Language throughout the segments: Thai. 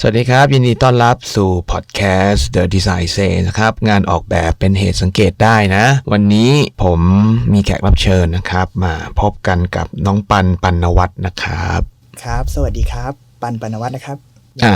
สวัสดีครับ ยินดีต้อนรับสู่พอดแคสต์ The Design Say นะครับ งานออกแบบเป็นเหตุสังเกตได้นะ วันนี้ผมมีแขกรับเชิญนะครับ มาพบกันกับน้องปันปันวัฒน์นะครับ ครับ สวัสดีครับ ปันปนวัฒน์นะครับอะ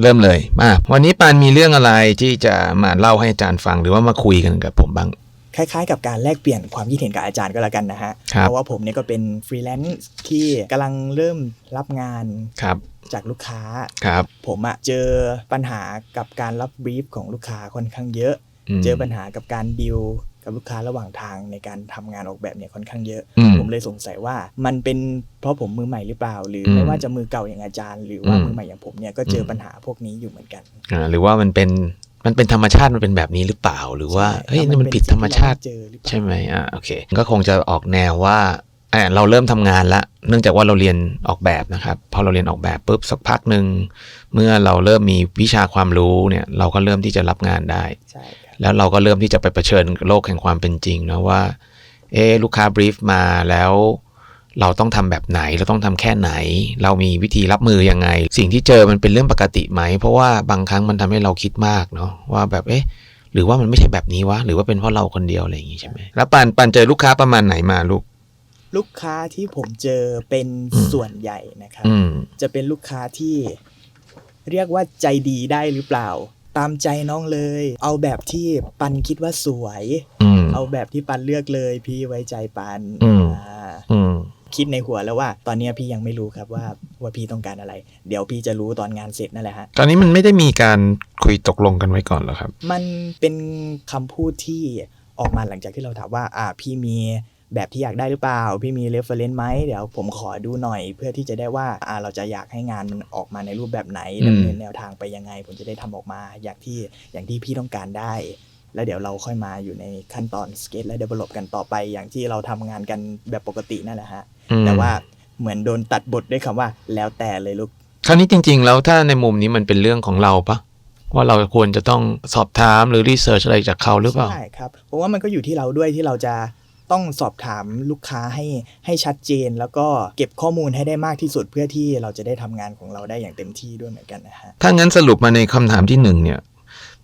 เริ่มเลยมาวันนี้ปันมีเรื่องอะไรที่จะมาเล่าให้อาจารย์ฟังหรือว่ามาคุยกันกับผมบ้าง คล้ายๆ กับการแลกเปลี่ยนความคิดเห็นกับอาจารย์ก็แล้วกันนะฮะครับเพราะว่าผมเนี่ยก็เป็นฟรีแลนซ์ที่กำลังเริ่มรับงานครับจากลูกค้าครับผมอะเจอปัญหากับการรับบรีฟของลูกค้าค่อนข้างเยอะมเจอปัญหากับการดีลกับลูกค้าระหว่างทางในการทำงานออกแบบเนี่ยค่อนข้างเยอะอืมผมเลยสงสัยว่ามันเป็นเพราะผมมือใหม่หรือเปล่า หรืออมไม่ว่าจะมือเก่าอย่างอาจารย์ หรือว่าอืมมือใหม่อย่างผมเนี่ยก็เจออมปัญหาพวกนี้อยู่เหมือนกันอ่าหรือว่ามันเป็น มันเป็นธรรมชาติมันเป็นแบบนี้หรือเปล่า หรือว่าใช่เฮ้ยแล้วนี่มันเป็ผิดธรรมชาติสิ่งที่เเจอหรือเปล่าใช่ไหมอ่าโอเค ก็คงจะออกแนวว่าอะเราเริ่มทำงานละ เนื่องจากว่าเราเรียนออกแบบนะครับ พอเราเรียนออกแบบปุ๊บสักพักหนึ่งเมื่อเราเริ่มมีวิชาความรู้เนี่ยเราก็เริ่มที่จะรับงานได้ใช่ครับแล้วเราก็เริ่มที่จะไปเผชิญกับโลกแห่งความเป็นจริงนะว่า เอะลูกค้าบรีฟมาแล้ว เราต้องทำแบบไหน เราต้องทำแค่ไหน เรามีวิธีรับมือยังไง สิ่งที่เจอมันเป็นเรื่องปกติไหม เพราะว่าบางครั้งมันทำให้เราคิดมากเนาะว่าแบบเอ๊ะหรือว่ามันไม่ใช่แบบนี้วะ หรือว่าเป็นเพราะเราคนเดียวอะไรอย่างงี้ใช่ไหมแล้วปันปันเจอลูกค้าประมาณไหนมาลูก ลูกค้าที่ผมเจอเป็นอืมส่วนใหญ่นะครับอืมจะเป็นลูกค้าที่เรียกว่าใจดีได้หรือเปล่า ตามใจน้องเลย เอาแบบที่ปันคิดว่าสวยอืมเอาแบบที่ปันเลือกเลย พี่ไว้ใจปันอืมอ่าอืม คิดในหัวแล้วว่า ตอนเนี้ยพี่ยังไม่รู้ครับว่าว่าพี่ต้องการอะไร เดี๋ยวพี่จะรู้ตอนงานเสร็จนั่นแหละฮะตอนนี้มันไม่ได้มีการคุยตกลงกันไว้ก่อนเหรอครับ มันเป็นคำพูดที่ออกมาหลังจากที่เราถามว่าอ่าพี่มีแบบที่อยากได้หรือเปล่า พี่มี reference ไหมเดี๋ยวผมขอดูหน่อย เพื่อที่จะได้ว่าอ่าเราจะอยากให้งานมันออกมาในรูปแบบไหนอืมดำเนินแนวทางไปยังไง ผมจะได้ทำออกมาอย่างที่อย่างที่พี่ต้องการได้ แล้วเดี๋ยวเราค่อยมาอยู่ในขั้นตอน sketch และ develop กันต่อไปอย่างที่เราทำงานกันแบบปกตินั่นแหละฮะอืม แต่ว่าเหมือนโดนตัดบทด้วยคำว่า แล้วแต่เลยลูกคราวนี้จริง ๆ แล้วถ้าในมุมนี้มันเป็นเรื่องของเราปะว่าเราควรจะต้องสอบถามหรือรีเสิร์ชอะไรจากเขาหรือเปล่าใช่ครับเพราะว่ามันก็อยู่ที่เราด้วยที่เราจะต้องสอบถามลูกค้าให้ให้ชัดเจน แล้วก็เก็บข้อมูลให้ได้มากที่สุดเพื่อที่เราจะได้ทำงานของเราได้อย่างเต็มที่ด้วยเหมือนกันนะฮะถ้างั้นสรุปมาในคำถามที่หนึ่งเนี่ย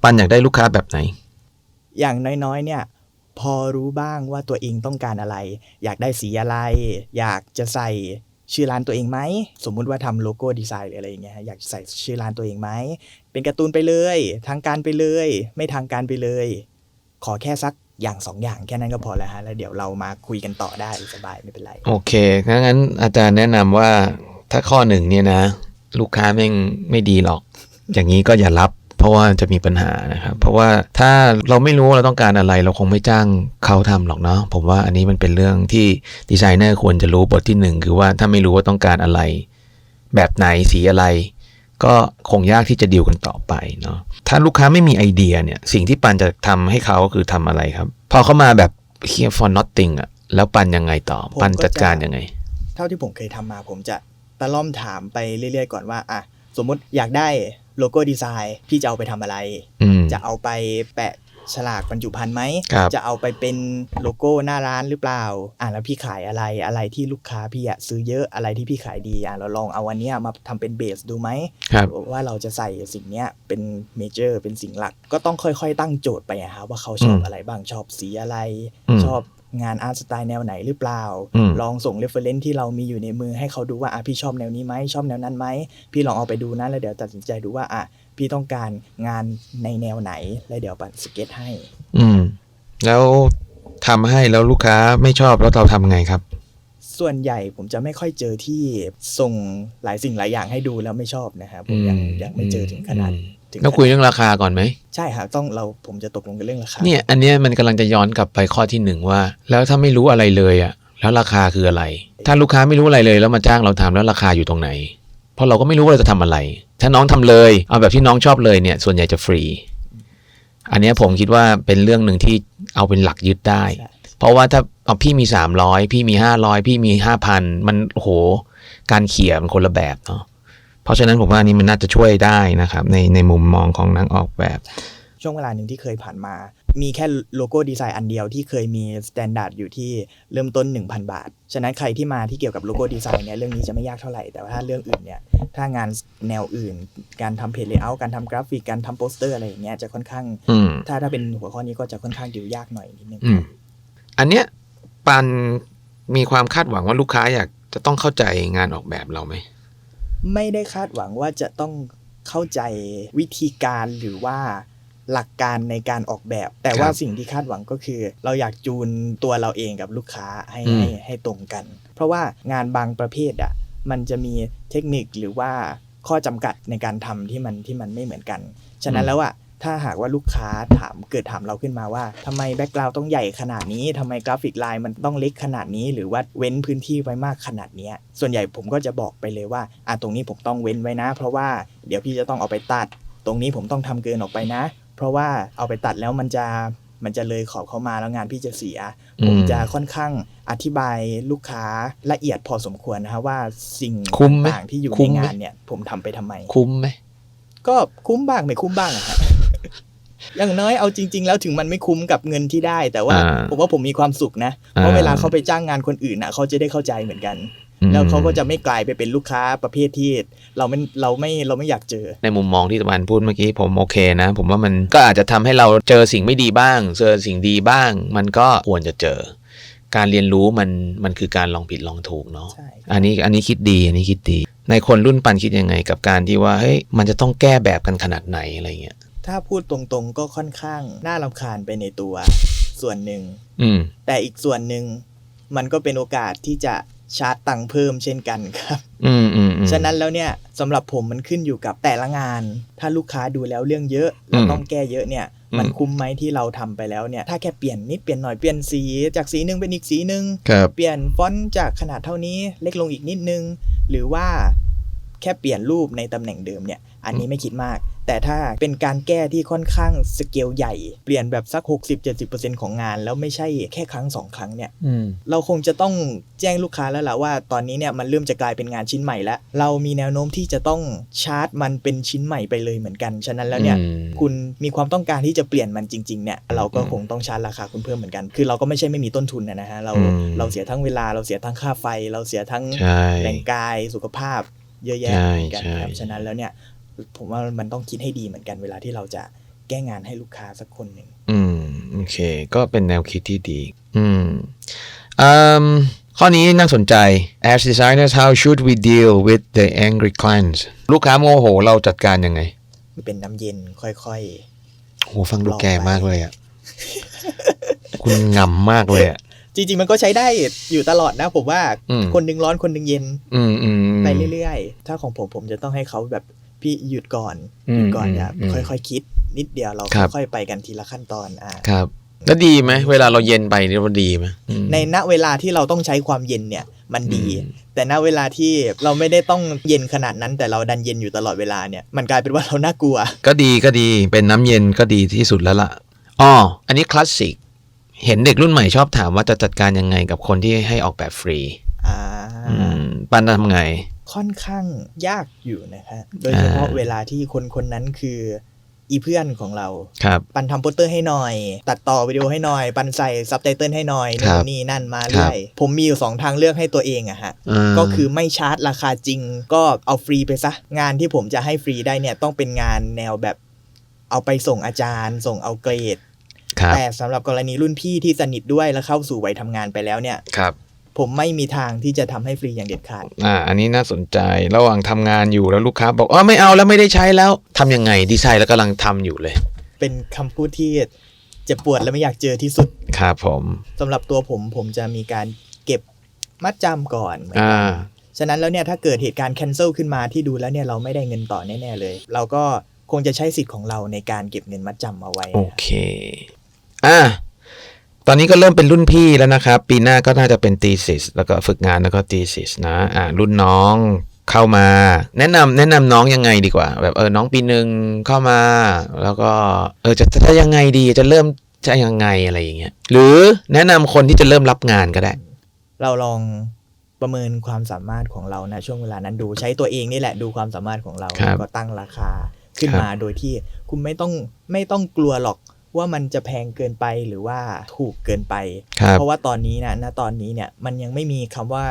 ปันอยากได้ลูกค้าแบบไหน อย่างน้อยๆเนี่ย พอรู้บ้างว่าตัวเองต้องการอะไร อยากได้สีอะไร อยากจะใส่ชื่อร้านตัวเองไหม สมมุติว่าทำโลโก้ดีไซน์หรืออะไรอย่างเงี้ยอยากใส่ชื่อร้านตัวเองไหม เป็นการ์ตูนไปเลย ทางการไปเลย ไม่ทางการไปเลย ขอแค่สักอย่างสองอย่างแค่นั้นก็พอแล้วฮะ แล้วเดี๋ยวเรามาคุยกันต่อได้สบายไม่เป็นไร โอเคงั้นอาจารย์แนะนำว่าถ้าข้อหนึ่งเนี่ยนะ ลูกค้าแม่งไม่ดีหรอก อย่างนี้ก็อย่ารับ เพราะว่าจะมีปัญหานะครับ เพราะว่าถ้าเราไม่รู้ว่าเราต้องการอะไร เราคงไม่จ้างเขาทำหรอกเนาะผมว่าอันนี้มันเป็นเรื่องที่ดีไซเนอร์ควรจะรู้บทที่หนึ่งคือว่าถ้าไม่รู้ว่าต้องการอะไร แบบไหนสีอะไร ก็คงยากที่จะดีลกันต่อไปเนาะถ้าลูกค้าไม่มีไอเดียเนี่ยสิ่งที่ปันจะทำให้เขาก็คือทำอะไรครับ พอเขามาแบบเฮีย for nothing อะแล้วปันยังไงต่อผมปันก็จัดการจะยังไง เท่าที่ผมเคยทำมาผมจะตะล่อมถามไปเรื่อยๆก่อนว่าอะสมมุติอยากได้ โลโก้ดีไซน์พี่จะเอาไปทำอะไรอืมจะเอาไปแปะฉลากบรรจุภัณฑ์ไหมครับจะเอาไปเป็นโลโก้หน้าร้านหรือเปล่า อะแล้วพี่ขายอะไร อะไรที่ลูกค้าพี่อะซื้อเยอะ อะไรที่พี่ขายดี อะเราลองเอาวันเนี้ยมาทำเป็นเบสดูไหมครับว่าเราจะใส่สิ่งเนี้ยเป็นเมเจอร์เป็นสิ่งหลัก ก็ต้องค่อยๆ ตั้งโจทย์ไปอะครับว่าเขาชอบอืมอะไรบ้าง ชอบสีอะไรอืมชอบ งานอาร์ตสไตล์แนวไหนหรือเปล่าอืมลองส่งเรฟเฟรนซ์ที่เรามีอยู่ในมือให้เขาดูว่าอะพี่ชอบแนวนี้ไหมชอบแนวนั้นไหมพี่ลองเอาไปดูนะแล้วเดี๋ยวตัดสินใจดูว่าอะพี่ต้องการงานในแนวไหนแล้วเดี๋ยวปันสเก็ตให้ อืม แล้วทำให้แล้วลูกค้าไม่ชอบแล้วเราทำไงครับ ส่วนใหญ่ผมจะไม่ค่อยเจอที่ส่งหลายสิ่งหลายอย่างให้ดูแล้วไม่ชอบนะครับผมยังยังไม่เจอถึงขนาดอืมถึงต้องคุยเรื่องราคาก่อนไหม ใช่ครับต้องเราผมจะตกลงกันเรื่องราคาเนี่ยอันเนี้ยมันกำลังจะย้อนกลับไปข้อที่หนึ่งว่า แล้วถ้าไม่รู้อะไรเลยอะแล้วราคาคืออะไร ถ้าลูกค้าไม่รู้อะไรเลยแล้วมาจ้างเราทำแล้วราคาอยู่ตรงไหน เพราะเราก็ไม่รู้ว่าเราจะทำอะไร ถ้าน้องทำเลยเอาแบบที่น้องชอบเลยเนี่ย ส่วนใหญ่จะฟรี อันเนี้ยผมคิดว่าเป็นเรื่องหนึ่งที่เอาเป็นหลักยึดได้ใช่ เพราะว่าถ้าเอาพี่มีสามร้อยพี่มีห้าร้อยพี่มีห้าพันมันโอ้โหการเขี่ยมันคนละแบบเนาะเพราะฉะนั้นผมว่าอันนี้มันน่าจะช่วยได้นะครับ ในในมุมมองของนักออกแบบ ช่วงเวลาหนึ่งที่เคยผ่านมา มีแค่โลโก้ดีไซน์อันเดียวที่เคยมีสแตนดาร์ดอยู่ที่เริ่มต้น 1,000 บาท ฉะนั้นใครที่มาที่เกี่ยวกับโลโก้ดีไซน์เนี่ยเรื่องนี้จะไม่ยากเท่าไหร่ แต่ว่าถ้าเรื่องอื่นเนี่ยถ้างานแนวอื่น การทำเพจเลเยอร์การทำกราฟิกการทำโปสเตอร์อะไรอย่างเงี้ยจะค่อนข้างอืมถ้าถ้าเป็นหัวข้อนี้ก็จะค่อนข้างดิวยากหน่อยนิดนึงอืม อันเนี้ยปันมีความคาดหวังว่าลูกค้าอยากจะต้องเข้าใจงานออกแบบเราไหม ไม่ได้คาดหวังว่าจะต้องเข้าใจวิธีการหรือว่าหลักการในการออกแบบ แต่ว่าครับสิ่งที่คาดหวังก็คือ เราอยากจูนตัวเราเองกับลูกค้าให้อืม ให้ให้ตรงกัน เพราะว่างานบางประเภทอะมันจะมีเทคนิคหรือว่าข้อจำกัดในการทำที่มันที่มันไม่เหมือนกัน ฉะนั้นแล้วอะ ถ้าหากว่าลูกค้าถามเกิดถามเราขึ้นมาว่าทำไมแบ็กกราวด์ต้องใหญ่ขนาดนี้ทำไมกราฟิกไลน์มันต้องเล็กขนาดนี้ หรือว่าเว้นพื้นที่ไว้มากขนาดเนี้ยส่วนใหญ่ผมก็จะบอกไปเลยว่าอะตรงนี้ผมต้องเว้นไว้นะ เพราะว่าเดี๋ยวพี่จะต้องเอาไปตัด ตรงนี้ผมต้องทำเกินออกไปนะ เพราะว่าเอาไปตัดแล้วมันจะมันจะเลยขอบเข้ามาแล้วงานพี่จะเสียอืมผมจะค่อนข้างอธิบายลูกค้าละเอียดพอสมควรนะครับว่าสิ่งคุ้มไหมต่างๆที่อยู่คุ้ในมไหมงานเนี่ย ผมทำไปทำไม คุ้มไหมก็คุ้มบ้างไม่คุ้มบ้างอะครับ อย่างน้อยเอาจริง ๆ แล้วถึงมันไม่คุ้มกับเงินที่ได้ แต่ว่าอ่าผมว่าผมมีความสุขนะ เพราะเวลาเขาไปจ้างงานคนอื่นอะเขาจะได้เข้าใจเหมือนกัน แล้วเขาก็จะไม่กลายไปเป็นลูกค้าประเภทที่เราไม่เราไม่เราไม่อยากเจอ ในมุมมองที่ตะวันพูดเมื่อกี้ผมโอเคนะ ผมว่ามันก็อาจจะทำให้เราเจอสิ่งไม่ดีบ้าง เจอสิ่งดีบ้าง มันก็ควรจะเจอ การเรียนรู้มันมันคือการลองผิดลองถูกเนาะใช่อันนี้อันนี้คิดดีอันนี้คิดดีในคนรุ่นปันคิดยังไงกับการที่ว่าเฮ้ยมันจะต้องแก้แบบกันขนาดไหนอะไรเงี้ย ถ้าพูดตรงๆ ก็ค่อนข้างน่ารำคาญไปในตัว ส่วนหนึ่งอืมแต่อีกส่วนหนึ่งมันก็เป็นโอกาสที่จะชาร์จตังค์เพิ่มเช่นกันครับอืมอืมอืมฉะนั้นแล้วเนี่ยสำหรับผมมันขึ้นอยู่กับแต่ละงาน ถ้าลูกค้าดูแล้วเรื่องเยอะเราอืมต้องแก้เยอะเนี่ยอืมมันคุ้มไหมที่เราทำไปแล้วเนี่ย ถ้าแค่เปลี่ยนนิดเปลี่ยนหน่อยเปลี่ยนสีจากสีหนึ่งเป็นอีกสีหนึ่งครับเปลี่ยนฟอนต์จากขนาดเท่านี้เล็กลงอีกนิดนึง หรือว่า แค่เปลี่ยนรูปในตำแหน่งเดิมเนี่ย อันนี้ไม่คิดมาก แต่ถ้าเป็นการแก้ที่ค่อนข้างสเกลใหญ่ เปลี่ยนแบบสัก 60-70%ของงาน แล้วไม่ใช่แค่ครั้งสองครั้งเนี่ยอืมเราคงจะต้องแจ้งลูกค้าแล้วล่ะว่า ตอนนี้เนี่ยมันเริ่มจะกลายเป็นงานชิ้นใหม่แล้ว เรามีแนวโน้มที่จะต้องชาร์จมันเป็นชิ้นใหม่ไปเลยเหมือนกัน ฉะนั้นแล้วเนี่ยอืมคุณมีความต้องการที่จะเปลี่ยนมันจริงๆเนี่ยเราก็คงต้องชาร์จราคาคุณเพิ่มเหมือนกัน คือเราก็ไม่ใช่ไม่มีต้นทุนนะนะฮะเราอืมเราเสียทั้งเวลาเราเสียทั้งค่าไฟ เราเสียทั้งใช่แรงกายสุขภาพ เยอะแยะใช่เหมือนกันครับใช่ฉะนั้นแล้วเนี่ยผมว่ามันต้องคิดให้ดีเหมือนกันเวลาที่เราจะแก้งานให้ลูกค้าสักคนหนึ่งอืมโอเค ก็เป็นแนวคิดที่ดี อืมอืมข้อนี้น่าสนใจ as designers how should we deal with the angry clients ลูกค้าโมโหเราจัดการยังไง เป็นน้ำเย็นค่อยโหฟังดูแก่มากเลยอะ คุณงำมากเลยอะๆ จริง ๆ มันก็ใช้ได้อยู่ตลอดนะ ผมว่าอืมคนหนึ่งร้อนคนหนึ่งเย็นอืมอืมอืมไปเรื่อยๆ ถ้าของผมผมจะต้องให้เขาแบบพี่หยุดก่อนอืมหยุดก่อนอย่าอืมค่อยๆคิด นิดเดียวเราครับค่อยๆไปกันทีละขั้นตอนอ่าครับแล้วดีไหมเวลาเราเย็นไปนี่มันดีไหมอืมในณเวลาที่เราต้องใช้ความเย็นเนี่ยมันดีอืมแต่ณเวลาที่เราไม่ได้ต้องเย็นขนาดนั้น แต่เราดันเย็นอยู่ตลอดเวลาเนี่ยมันกลายเป็นว่าเราน่ากลัว ก็ดีก็ดีเป็นน้ำเย็นก็ดีที่สุดแล้วล่ะอ๋ออันนี้คลาสสิก เห็นเด็กรุ่นใหม่ชอบถามว่าจะจัดการยังไงกับคนที่ให้ออกแบบฟรีอ่าอืมปันทำไง ค่อนข้างยากอยู่นะครับโดยเฉพาะอ่าเวลาที่คนคนนั้นคืออีเพื่อนของเราครับปันทำโปสเตอร์ให้หน่อย ตัดต่อวิดีโอให้หน่อย ปันใส่ซับไตเติลให้หน่อยครันู่บนนี่นั่นมาเรื่อยผมมีอยู่สองทางเลือกให้ตัวเองอะฮะาก็คือไม่ชาร์จราคาจริง ก็เอาฟรีไปซะ งานที่ผมจะให้ฟรีได้เนี่ยต้องเป็นงานแนวแบบ เอาไปส่งอาจารย์ ส่งเอาเกรดครับ แต่สำหรับกรณีรุ่นพี่ที่สนิทด้วยแล้วเข้าสู่วัยทำงานไปแล้วเนี่ยครับ ผมไม่มีทางที่จะทำให้ฟรีอย่างเด็ดขาดอ่าอันนี้น่าสนใจระหว่างทำงานอยู่แล้วลูกค้าบอกอ๋อไม่เอาแล้วไม่ได้ใช้แล้วทำยังไงดีไซน์แล้วกำลังทำอยู่เลย เป็นคำพูดที่เจ็บปวดและไม่อยากเจอที่สุด ครับผมสำหรับตัวผมผมจะมีการเก็บมัดจำก่อนเหมือนอ่ากันฉะนั้นแล้วเนี่ยถ้าเกิดเหตุการณ์ cancel ขึ้นมาที่ดูแล้วเนี่ยเราไม่ได้เงินต่อแน่ ๆ เลย เราก็คงจะใช้สิทธิ์ของเราในการเก็บเงินมัดจำเอาไว้ โอเค อ่าตอนนี้ก็เริ่มเป็นรุ่นพี่แล้วนะครับ ปีหน้าก็น่าจะเป็น thesis แล้วก็ฝึกงานแล้วก็ thesis นะอ่ารุ่นน้องเข้ามา แนะนำแนะนำน้องยังไงดีกว่า แบบเออน้องปีหนึ่งเข้ามา แล้วก็เออจะจะจะยังไงดีจะเริ่มจะยังไงอะไรอย่างเงี้ยหรือแนะนำคนที่จะเริ่มรับงานก็ได้ เราลองประเมินความสามารถของเรานะช่วงเวลานั้นดูใช้ตัวเองนี่แหละดูความสามารถของเราครับแล้วก็ตั้งราคาขึ้นครับมาโดยที่คุณไม่ต้องไม่ต้องกลัวหรอก ว่ามันจะแพงเกินไปหรือว่าถูกเกินไปครับเพราะว่าตอนนี้นะณตอนนี้เนี่ยมันยังไม่มีคำว่า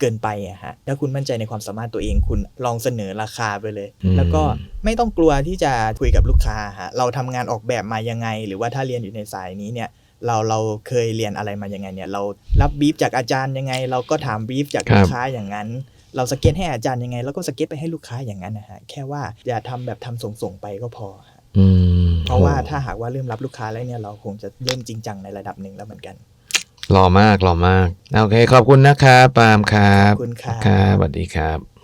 เกินไปอะฮะถ้าคุณมั่นใจในความสามารถตัวเองคุณลองเสนอราคาไปเลยอืมแล้วก็ไม่ต้องกลัวที่จะคุยกับลูกค้าฮะเราทำงานออกแบบมายังไง หรือว่าถ้าเรียนอยู่ในสายนี้เนี่ยเราเราเคยเรียนอะไรมายังไงเนี่ยเรารับบรีฟจากอาจารย์ยังไง เราก็ถามบรีฟจากครับลูกค้าอย่างนั้น เราสเก็ตให้อาจารย์ยังไงเราก็สเก็ตไปให้ลูกค้าอย่างนั้นนะฮะแค่ว่าอย่าทำแบบทำส่งๆไปก็พอฮะอืม เพราะว่าโอ้ถ้าหากว่าเริ่มรับลูกค้าแล้วเนี่ยเราคงจะเริ่มจริงจังในระดับหนึ่งแล้วเหมือนกันหล่อมากหล่อมาก โอเค ขอบคุณนะครับ ปาล์มครัขบอบคุณครับครับสวัสดีครับ